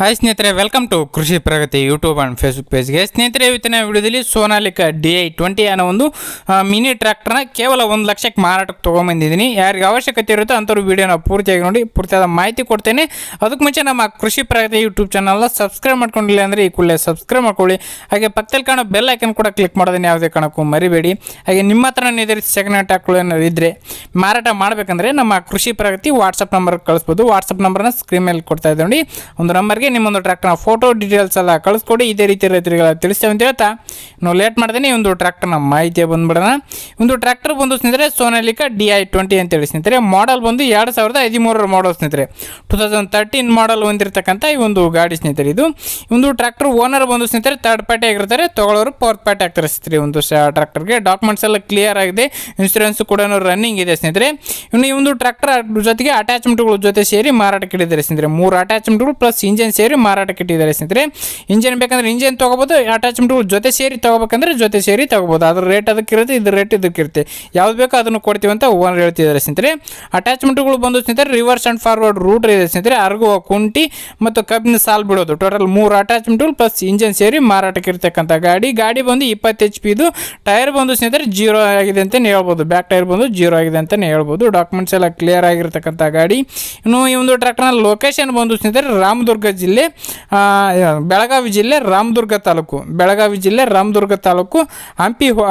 Hi ಸ್ನೇಹಿತರೆ welcome to Krishi Pragati YouTube and Facebook ಪೇಜ್ಗೆ ಸ್ನೇಹಿತರೆ, ಇವತ್ತಿನ ವಿಡಿಯೋದಲ್ಲಿ ಸೋನಾಲಿಕ ಡಿ ಐ ಟ್ವೆಂಟಿ ಅನ್ನೋ ಒಂದು ಮಿನಿ ಟ್ರ್ಯಾಕ್ಟರ್ನ ಕೇವಲ ಒಂದು ಲಕ್ಷಕ್ಕೆ ಮಾರಾಟಕ್ಕೆ ತೊಗೊಂಬಂದಿದ್ದೀನಿ. ಯಾರಿಗೆ ಅವಶ್ಯಕತೆ ಇರುತ್ತೋ ಅಂಥವ್ರು ವಿಡಿಯೋನ ಪೂರ್ತಿಯಾಗಿ ನೋಡಿ, ಪೂರ್ತಿಯಾದ ಮಾಹಿತಿ ಕೊಡ್ತೇನೆ. ಅದಕ್ಕೆ ಮುಂಚೆ ನಮ್ಮ ಕೃಷಿ ಪ್ರಗತಿ ಯೂಟ್ಯೂಬ್ ಚಾನಲ್ನ ಸಬ್ಸ್ಕ್ರೈಬ್ ಮಾಡ್ಕೊಂಡಿಲ್ಲ ಅಂದರೆ ಈ ಕೂಡಲೇ ಸಬ್ಸ್ಕ್ರೈಬ್ ಮಾಡ್ಕೊಳ್ಳಿ. ಹಾಗೆ ಪಕ್ಕದಲ್ಲಿ ಕಾಣೋ ಬೆಲ್ ಐಕನ್ ಕೂಡ ಕ್ಲಿಕ್ ಮಾಡೋದನ್ನು ಯಾವುದೇ ಕಾರಣಕ್ಕೂ ಮರಿಬೇಡಿ. ಹಾಗೆ ನಿಮ್ಮ ಹತ್ರ ಇದೇ ರೀತಿ ಸೆಕೆಂಡ್ ಹ್ಯಾಂಡ್ ಏನಾದ್ರು ಇದ್ದರೆ ಮಾರಾಟ ಮಾಡಬೇಕಂದ್ರೆ ನಮ್ಮ ಕೃಷಿ ಪ್ರಗತಿ ವಾಟ್ಸಪ್ ನಂಬರ್ ಕಳಿಸ್ಬೋದು. ವಾಟ್ಸಪ್ ನಂಬರ್ನ ಸ್ಕ್ರೀನ್ ಮೇಲೆ ಕೊಡ್ತಾ ಇದ್ದೀವಿ ನೋಡಿ. ಒಂದು ನಂಬರ್ಗೆ ನಿಮ್ಮೊಂದು ಟ್ರ್ಯಾಕ್ಟರ್ನ ಫೋಟೋ ಡೀಟೇಲ್ಸ್ ಎಲ್ಲ ಕಳಿಸ್ಕೊಡಿ. ಇದೇ ರೀತಿ ರೈತರಿಗೆಲ್ಲ ತಿಳಿಸ್ತೇವೆ ಅಂತ ಹೇಳ್ತಾ ನಾವು ಲೇಟ್ ಮಾಡ್ದೇನೆ, ಒಂದು ಟ್ರ್ಯಾಕ್ಟರ್ನ ಮಾಹಿತಿ ಬಂದ್ಬಿಡೋಣ. ಒಂದು ಟ್ರ್ಯಾಕ್ಟರ್ ಬಂದು ಸ್ನೇಹಿತರೆ ಸೋನಾಲಿಕಾ ಡಿ ಐ ಟ್ವೆಂಟಿ ಅಂತೇಳಿ ಸ್ನೇಹಿತರೆ. ಮಾಡಲ್ ಬಂದು ಎರಡು ಸಾವಿರದ ಹದಿಮೂರರ ಮಾಡಲ್ ಸ್ನೇಹಿತರೆ. ಟು ತೌಸಂಡ್ ತರ್ಟೀನ್ ಮಾಡಲ್ ಹೊಂದಿರತಕ್ಕಂಥ ಈ ಒಂದು ಗಾಡಿ ಸ್ನೇಹಿತರೆ ಇದು. ಒಂದು ಟ್ರ್ಯಾಕ್ಟರ್ ಓನರ್ ಬಂದು ಸ್ನೇಹಿತರೆ ತರ್ಡ್ ಪಾರ್ಟಿ ಆಗಿರ್ತಾರೆ, ತಗೊಳ್ಳೋರು ಫೋರ್ತ್ ಪಾರ್ಟಿ ಆಗ್ತಾರೆ ಸ್ನೇಹಿತರೆ ಒಂದು ಟ್ರ್ಯಾಕ್ಟರ್ಗೆ ಡಾಕ್ಯುಮೆಂಟ್ಸ್ ಎಲ್ಲ ಕ್ಲಿಯರ್ ಆಗಿದೆ. ಇನ್ಸೂರೆನ್ಸ್ ಕೂಡ ರನ್ನಿಂಗ್ ಇದೆ ಸ್ನೇಹಿತರೆ. ಇನ್ನು ಈ ಒಂದು ಟ್ರ್ಯಾಕ್ಟರ್ ಜೊತೆಗೆ ಅಟ್ಯಾಚ್ಮೆಂಟ್ಗಳ ಜೊತೆ ಸೇರಿ ಮಾರಾಟಕ್ಕೆ ಇಟ್ಟಿದ್ದಾರೆ ಸ್ನೇಹಿತರೆ. ಮೂರು ಅಟ್ಯಾಚ್ಮೆಂಟ್ಗಳು ಪ್ಲಸ್ ಇಂಜಿನ್ ಸೇರಿ ಮಾರಾಟಕ್ಕೆ ಇಟ್ಟಿದ್ದಾರೆ ಸ್ನೇಹಿತರೆ. ಇಂಜಿನ್ ಬೇಕಂದ್ರೆ ಇಂಜಿನ್ ತೊಗೋಬೋದು ಅಟ್ಯಾಚ್ಮೆಂಟ್ಗಳು ಜೊತೆ ಸೇರಿ ತೊಗೋಬೇಕಂದ್ರೆ ಜೊತೆ ಸೇರಿ ತೊಗೋಬೋದು. ಅದ್ರ ರೇಟ್ ಅದಕ್ಕಿರುತ್ತೆ ಇದ್ರ ರೇಟ್ ಇದಕ್ಕಿರುತ್ತೆ ಯಾವ್ದು ಬೇಕೋ ಅದನ್ನು ಕೊಡ್ತೀವಿ ಅಂತ ಓನರ್ ಹೇಳ್ತಿದ್ದಾರೆ ಸ್ನೇಹಿತರೆ. ಅಟ್ಯಾಚ್ಮೆಂಟ್ಗಳು ಬಂದು ಸ್ನೇಹಿತರೆ ರಿವರ್ಸ್ ಆ್ಯಂಡ್ ಫಾರ್ವರ್ಡ್ ರೂಟ್ ಇದೆ ಸ್ನೇಹಿತರೆ. ಅರ್ಗುವ ಕುಂಟಿ ಮತ್ತು ಕಬ್ಬಿನ ಸಾಲ್ ಬಿಡೋದು. ಟೋಟಲ್ ಮೂರು ಅಟ್ಯಾಚ್ಮೆಂಟ್ಗಳು ಪ್ಲಸ್ ಇಂಜಿನ್ ಸೇರಿ ಮಾರಾಟಕ್ಕೆ ಇರ್ತಕ್ಕಂಥ ಗಾಡಿ. ಗಾಡಿ ಬಂದು ಇಪ್ಪತ್ತು ಎಚ್ ಪಿದು ಟೈರ್ ಬಂದು ಸ್ನೇಹಿತರೆ ಜೀರೋ ಆಗಿದೆ ಅಂತಲೇ ಹೇಳ್ಬೋದು. ಬ್ಯಾಕ್ ಟೈರ್ ಬಂದು ಜೀರೋ ಆಗಿದೆ ಅಂತಲೇ ಹೇಳ್ಬೋದು. ಡಾಕ್ಯುಮೆಂಟ್ಸ್ ಎಲ್ಲ ಕ್ಲಿಯರ್ ಆಗಿರ್ತಕ್ಕಂಥ ಗಾಡಿ. ಇನ್ನು ಈ ಒಂದು ಟ್ರ್ಯಾಕ್ಟರ್ನ ಲೊಕೇಶನ್ ಬಂದು ಸ್ನೇಹಿತರೆ ರಾಮದುರ್ಗ ಜಿಲ್ಲೆ ಬೆಳಗಾವಿ ಜಿಲ್ಲೆ ರಾಮದುರ್ಗ ತಾಲೂಕು. ಬೆಳಗಾವಿ ಜಿಲ್ಲೆ ರಾಮದುರ್ಗ ತಾಲೂಕು ಹಂಪಿ ಹೊ-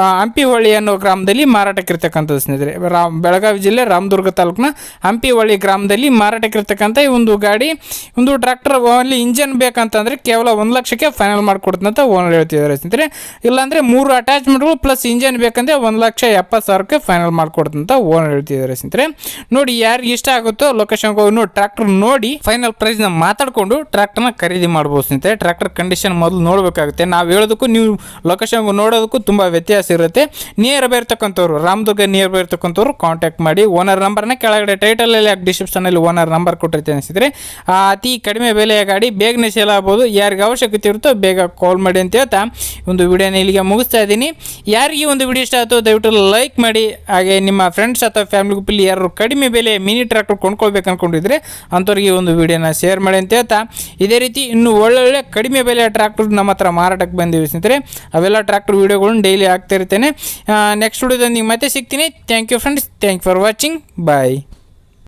ಹೊಳಿ ಅನ್ನೋ ಗ್ರಾಮದಲ್ಲಿ ಮಾರಾಟಕ್ಕಿರ್ತಕ್ಕಂಥದ್ದು ಸ್ನೇಹಿತರೆ. ರಾಮ್ ಬೆಳಗಾವಿ ಜಿಲ್ಲೆ ರಾಮದುರ್ಗ ತಾಲೂಕಿನ ಹಂಪಿಹೊಳಿ ಗ್ರಾಮದಲ್ಲಿ ಮಾರಾಟಕ್ಕಿರ್ತಕ್ಕಂಥ ಈ ಒಂದು ಗಾಡಿ, ಒಂದು ಟ್ರ್ಯಾಕ್ಟರ್ ಓನ್ಲಿ ಇಂಜನ್ ಬೇಕಂತಂದರೆ ಕೇವಲ ಒಂದು ಲಕ್ಷಕ್ಕೆ ಫೈನಲ್ ಮಾಡಿಕೊಡ್ತಂತ ಓನರ್ ಹೇಳ್ತಿದ್ದಾರೆ ಸ್ನೇಹಿತರೆ. ಇಲ್ಲಾಂದರೆ ಮೂರು ಅಟ್ಯಾಚ್ಮೆಂಟ್ಗಳು ಪ್ಲಸ್ ಇಂಜನ್ ಬೇಕಂದರೆ ಒಂದು ಲಕ್ಷ ಎಪ್ಪತ್ತು ಸಾವಿರಕ್ಕೆ ಫೈನಲ್ ಮಾಡಿಕೊಡ್ತಂತ ಓನರ್ ಹೇಳ್ತಿದ್ದಾರೆ ಸ್ನೇಹಿತರೆ. ನೋಡಿ ಯಾರಿಗೆ ಇಷ್ಟ ಆಗುತ್ತೋ ಲೊಕೇಶನ್ಗೆ ಹೋಗಿ ನೋಡಿ ಟ್ರ್ಯಾಕ್ಟರ್ ನೋಡಿ ಫೈನಲ್ ಪ್ರೈಸ್ನ ಮಾತಾಡಿಕೊಂಡು ಟ್ರ್ಯಾಕ್ಟರ್ನ ಖರೀದಿ ಮಾಡ್ಬೋದು ಸ್ನೇಹಿತರೆ. ಟ್ರ್ಯಾಕ್ಟರ್ ಕಂಡೀಷನ್ ಮೊದಲು ನೋಡಬೇಕಾಗುತ್ತೆ. ನಾವು ಹೇಳೋದಕ್ಕೂ ನೀವು ಲೊಕೇಶನ್ ನೋಡೋದಕ್ಕೂ ತುಂಬ ವ್ಯತ್ಯಾಸ ಇರುತ್ತೆ. ನಿಯರ್ ಬೈ ಇರ್ತಕ್ಕಂಥವ್ರು, ರಾಮದುರ್ಗ ನಿಯರ್ ಬೈ ಇರ್ತಕ್ಕಂಥವ್ರು ಕಾಂಟ್ಯಾಕ್ಟ್ ಮಾಡಿ ಓನರ್ ನಂಬರ್ನ ಕೆಳಗಡೆ ಟೈಟಲಲ್ಲಿ ಡಿಸ್ಕ್ರಿಪ್ಷನಲ್ಲಿ ಓನರ್ ನಂಬರ್ ಕೊಟ್ಟಿರ್ತೀನಿ ಅನಿಸಿದ್ರೆ ಅತಿ ಕಡಿಮೆ ಬೆಲೆಯ ಗಾಡಿ ಬೇಗನೆ ಸೇಲ್ ಆಗ್ಬೋದು. ಯಾರಿಗೆ ಅವಶ್ಯಕತೆ ಇರುತ್ತೋ ಬೇಗ ಕಾಲ್ ಮಾಡಿ ಅಂತ ಹೇಳ್ತಾ ಒಂದು ವಿಡಿಯೋನ ಇಲ್ಲಿಗೆ ಮುಗಿಸ್ತಾ ಇದ್ದೀನಿ. ಯಾರಿಗೆ ಒಂದು ವಿಡಿಯೋ ಇಷ್ಟ ಆಯಿತು ದಯವಿಟ್ಟು ಲೈಕ್ ಮಾಡಿ. ಹಾಗೆ ನಿಮ್ಮ ಫ್ರೆಂಡ್ಸ್ ಅಥವಾ ಫ್ಯಾಮಿಲಿ ಗ್ರೂಪಲ್ಲಿ ಯಾರು ಕಡಿಮೆ ಬೆಲೆ ಮಿನಿ ಟ್ರ್ಯಾಕ್ಟರ್ ಕೊಂಡ್ಕೊಳ್ಬೇಕು ಅಂದ್ಕೊಂಡಿದ್ರೆ ಅಂಥವ್ರಿಗೆ ಒಂದು ವಿಡಿಯೋನ ಶೇರ್ ಮಾಡಿ ಅಂತ ಹೇಳ್ತಾ. ಇದೇ ರೀತಿ ಇನ್ನು ಒಳ್ಳೊಳ್ಳೆ ಕಡಿಮೆ ಬೆಲೆಯ ಟ್ರ್ಯಾಕ್ಟರ್ ನಮ್ಮ ಹತ್ರ ಮಾರಾಟಕ್ಕೆ ಬಂದಿವೆ ಸ್ನೇಹಿತರೆ. ಅವೆಲ್ಲ ಟ್ರ್ಯಾಕ್ಟರ್ ವೀಡಿಯೋಗಳನ್ನ ಡೈಲಿ ಹಾಕ್ತಿರ್ತೇನೆ ನೆಕ್ಸ್ಟ್ ನೆಕ್ಸ್ಟ್ ನೀವು ಮತ್ತೆ ಸಿಗ್ತೀನಿ. Thank you friends thank for watching bye